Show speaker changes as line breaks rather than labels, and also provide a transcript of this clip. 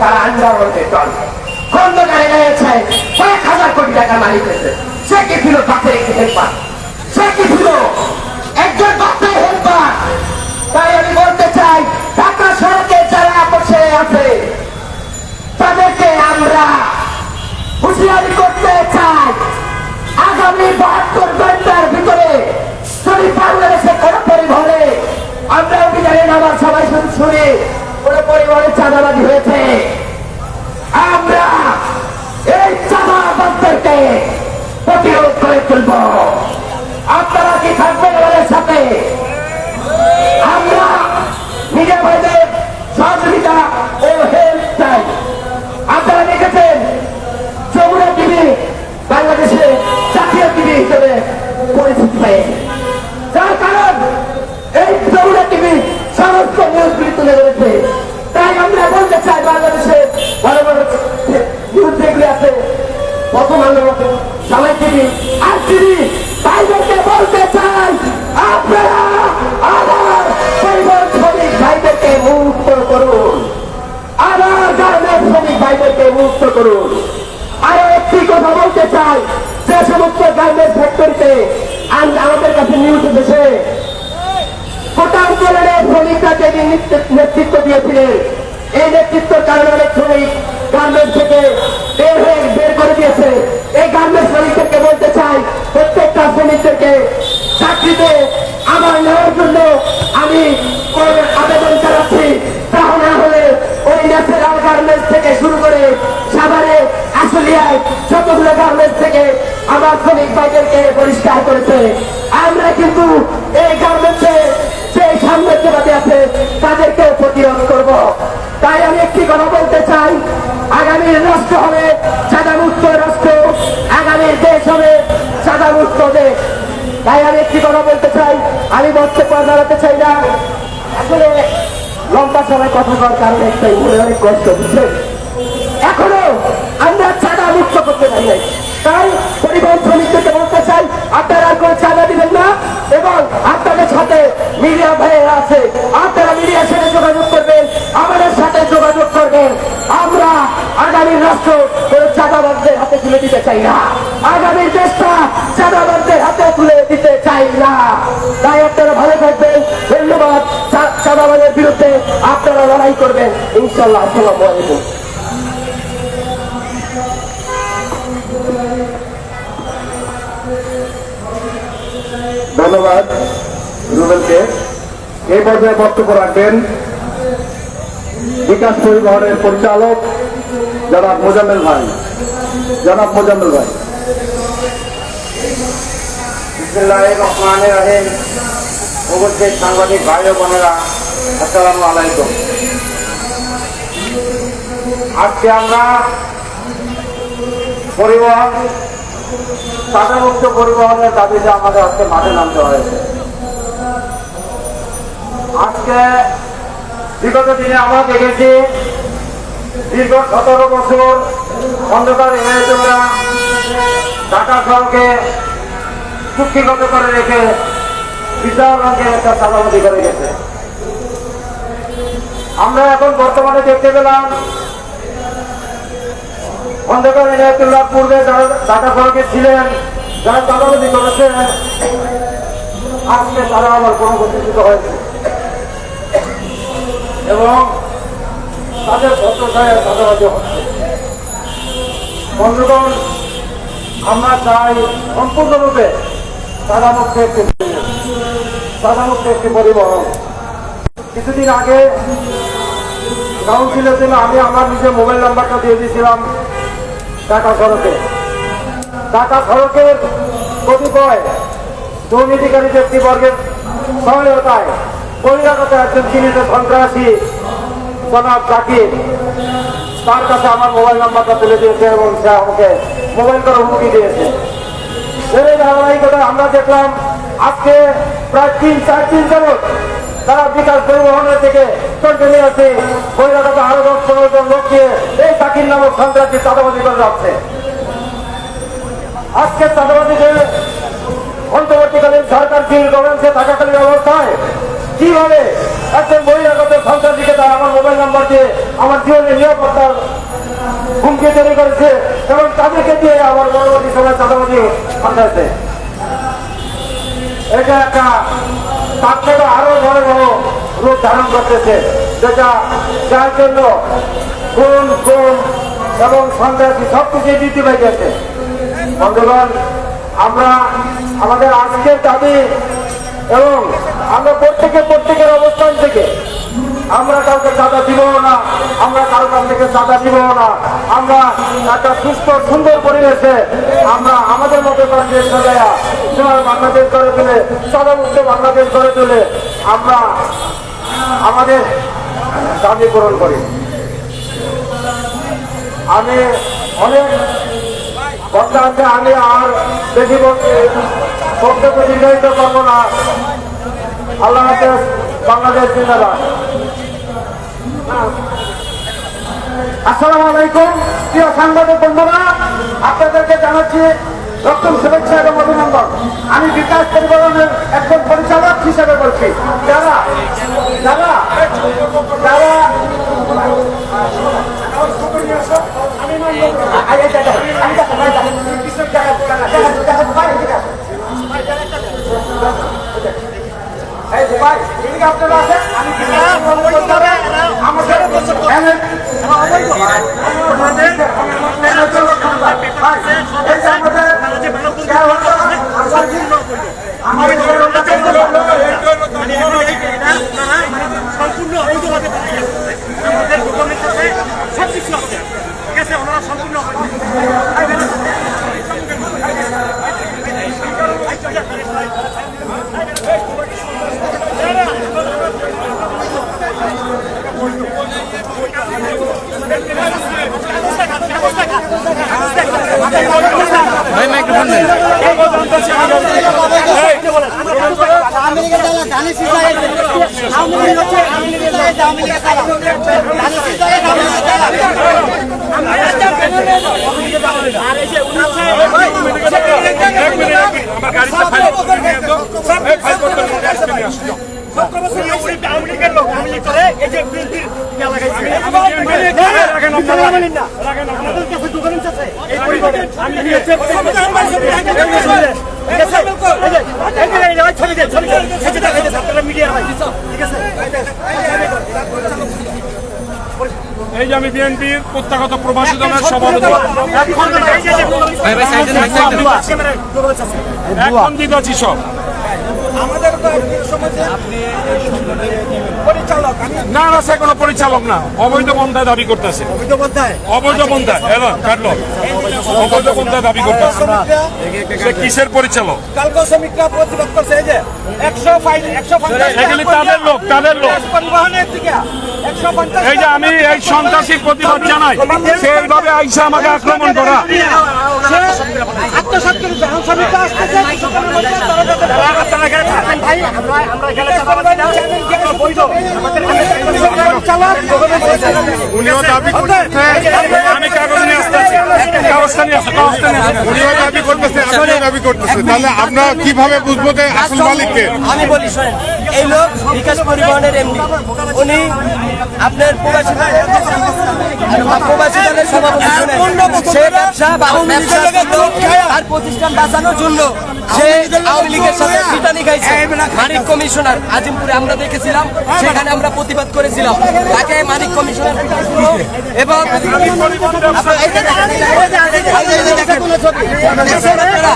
তারা আন্দোলনে চলছে খন্দকারে রয়েছে কয়েক হাজার কোটি টাকার মালিক হয়েছে সে কি ছিল বাপের একটি হেল্পার সে কি ছিল একজন বাপের হেল্পার তাই আমি বলতে চাই, ঢাকা সড়কে যারা বসে আছে, তাদেরকে আমরা হুঁশিয়ারি করতে চাই। আগামী বাহাত্তর ঘণ্টার ভিতরে যদি বাংলাদেশে কোনো পরিবহনে আমরা অভিযানে নামার সবাই শুনি কোনো হয়েছে। আমরা এই চাঁদাবাজদেরকে প্রতিরোধ করে তুলব। আপনারা কি থাকবেন আমাদের সাথে? আমরা নিজের ভাইদের সহযোগিতা ও হেল্প চাই। আপনারা দেখেছেন যমুনা টিভি বাংলাদেশে জাতীয় টিভি হিসেবে পরিচিতি নেতৃত্ব- দিয়েছিলেন এই নেতৃত্বের কারণে অনেক শ্রমিক গার্মেন্টস থেকে বের হয়ে বের করে দিয়েছে। এই গার্মেন্টস শ্রমিকদেরকে বলতে চাই প্রত্যেকটা শ্রমিকদেরকে চাকরিতে আমার নেওয়ার জন্য আমি আবেদন জানাচ্ছি। তা না হলে ওই ন্যাশনাল গার্মেন্টস থেকে শুরু করে সাভারে, আশুলিয়ায় যতগুলো গার্মেন্টস থেকে আমার শ্রমিক ভাইদেরকে পরিষ্কার করেছে। আমরা কিন্তু এই গার্মেন্টসে যে সাম্রাজ্যবাদী আছে, তাদেরকে প্রতিরোধ করব। তাই আমি একটি কথা বলতে চাই, আগামী রাষ্ট্র হবে সাদামুক্ত রাষ্ট্র, আগামী দেশ হবে সাদামুক্ত দেশ। তাই আমি একটি কথা বলতে চাই, আমি বক্তব্য দাঁড়াতে চাই না। আসলে লম্বা সময় কথা বলার কারণে একটাই, মনে অনেক কষ্ট, বুঝছেন? এখনও আমরা চাঁদা মুক্ত করতে পারি দিতে চাই না। আগামী দেশটা চাঁদাবাজদের হাতে তুলে দিতে চাই না। তাই আপনারা ভালো থাকবেন। ধন্যবাদ। চা- চাঁদাবাজের বিরুদ্ধে আপনারা লড়াই করবেন। ইনশাল্লাহ আসসালামু আলাইকুম।
ধন্যবাদ রুবেলকে। এই পর্যায়ে বক্তব্য রাখবেন বিকাশ পরিবহনের পরিচালক জনাব মোজাম্মেল ভাই। জনাব মোজাম্মেল ভাই।
রহমানির সাংবাদিক ভাই বোনেরা, আসসালামু আলাইকুম। আজকে আমরা পরিবহন, সাদামুক্ত পরিবহনের দাবিতে আমাদের আজকে মাঠে নামতে হয়েছে। আজকে বিগত দিনে আমরা দেখেছি দীর্ঘ সতেরো বছর অন্ধকার ইংরেজরা ঢাকা শহরকে চুক্তিগত করে রেখে বিশাল রঙের একটা চাঁদাবাদি করে গেছে। আমরা এখন বর্তমানে দেখতে পেলাম অন্ধকার ইনায়তুল্লাহ পূর্বে যারা ঢাকা সড়কে ছিলেন, যারা চাঁদাবাদি করেছেন আজকে তারা আবার কোনো প্রতিষ্ঠিত হয়েছে। এবং তাদের ভদ্রতায় চাঁদাবাদি হচ্ছে। বন্ধুগণ, আমরা চাই সম্পূর্ণরূপে সাদামুক্ত একটি সাদামুক্ত একটি পরিবহন। কিছুদিন আগে কাউন্সিলের জন্য আমি আমার নিজের মোবাইল নাম্বারটা দিয়ে দিয়েছিলাম ঢাকা সড়কে। ঢাকা সড়কের কতিপয় দুর্নীতিকারী ব্যক্তিবর্গের সহায়তায় বহিরাগত একজন চিহ্নিত সন্ত্রাসী জনাব জাকির তার কাছে আমার মোবাইল নাম্বারটা তুলে দিয়েছে এবং সে আমাকে মোবাইল করে হুমকি দিয়েছে। এই ধারাবাহিকতা আমরা দেখলাম আজকে প্রায় তিন চার দিন যাবৎ তারা বিকাশ পরিবহনের থেকে কন্টিনিউ আছে বহিরাগত আরও দশ, পনেরো জন লোককে এই চাকির নামক সন্ত্রাসী চাঁদাবাজি করে যাচ্ছে আজকে চাঁদাবাজিদের অন্তর্বর্তীকালীন সরকার ফিল গভর্নেন্সে থাকাকালীন অবস্থায় কীভাবে একজন বহিরাগত সন্ত্রাসীকে তারা আমার মোবাইল নাম্বার দিয়ে আমার জীবনের নিরাপত্তার হুমকি তৈরি করেছে এবং তাদেরকে দিয়ে আমার পরবর্তী সময় চাঁদাবাজি পাঠাচ্ছে এটা একটা তার থেকে আরও বড় বড় রূপ ধারণ করতেছে, যেটা যার জন্য কোন কোন এবং সন্ত্রাসী সব কিছুই বৃদ্ধি পাইতেছে। বন্ধুগণ, আমরা আমাদের আজকের দাবি এবং আমরা প্রত্যেকে প্রত্যেকের অবস্থান থেকে আমরা কাউকে চাঁদা দিব না। আমরা কারও কাছ থেকে চাঁদা দিব না। আমরা একটা সুস্থ, সুন্দর পরিবেশে আমরা আমাদের মতো বাংলাদেশ করে তুলে চাঁদামুক্ত বাংলাদেশ করে তুলে আমরা আমাদের দাবি পূরণ করি। আমি অনেক কথা আছে, আমি আর বেশি বক্তব্য দীর্ঘায়িত করব না। আল্লাহ বাংলাদেশ জিন্দাবাদ। আসসালামু আলাইকুম। প্রিয় সাংবাদিক বন্ধুরা আপনাদেরকে জানাচ্ছি রক্তম শুভেচ্ছা এবং অভিনন্দন। আমি বিকাশ পরিবহনের একজন পরিচালক হিসেবে বলছি। যারা যারা যারা আপনারা আছেন, আমি আমাদের
সম্পূর্ণ অবৈধভাবে পাঠিয়ে যাচ্ছে আমাদের ডকুমেন্ট আছে সব কিছু আছে ঠিক আছে ওনারা সম্পূর্ণ
আওয়ামী লীগের জ্বালা ধানের শীষ লাগাইছে আওয়ামী লীগ হচ্ছে আওয়ামী লীগের জ্বালাইছে আওয়ামী লীগের জ্বালা ধানের শীষ লাগাইছে আওয়ামী লীগের জ্বালা
আমার গাড়িতে ফাইল করতে নিয়ে আসো সব ফাইল করতে নিয়ে আসো করে এই যে ইয়া রাখেন রাখেন আপনাদের কাছে ডকুমেন্টস আছে এই আছে যে আছে
আমি বিএনপির প্রত্যাগত প্রবাসী দলের সভাপতি। এখন দিবাচি সব। না না সে কোনো পরিচালক না। অবৈধ পন্থায় দাবি করতেছে। অবৈধ পন্থায় এলো কাটলো। অবৈধ পন্থায় দাবি করতেছে। সে কিসের পরিচালক?
কালকে শ্রমিকরা প্রতিবাদ করছে এই যে একশো ফাইল একশো পঞ্চাশ
এগুলি তাদের লোক তাদের লোক।
পরিবহনের পঞ্চাশ
এই যে আমি এই সন্ত্রাসী প্রতিবাদ জানাই সেইভাবে আইসা আমাকে আক্রমণ করা। উনিও দাবি আমি কাগজ নিয়ে আসতেছি কাগজটা নিয়ে আসো কাগজটা নিয়ে আসো
উনিও দাবি করতেছে আপনিও দাবি করতেছে। তাহলে আমরা কীভাবে বুঝব যে আসল মালিককে?
আমি বলি শোনেন এই লোক বিকাশ পরিবহনের এমডি। উনি আপনার প্রবাসী প্রবাসী সভাপতি সে ব্যবসা বা আর প্রতিষ্ঠান বাঁচানোর জন্য। সে আওয়ামী লীগের সাথে ফিটানি খাইছে মানিক কমিশনার আজিমপুরে আমরা দেখেছিলাম সেখানে আমরা প্রতিবাদ করেছিলাম তাকে মানিক কমিশনার এবং আপনারা এই যে দেখেন, এই যে-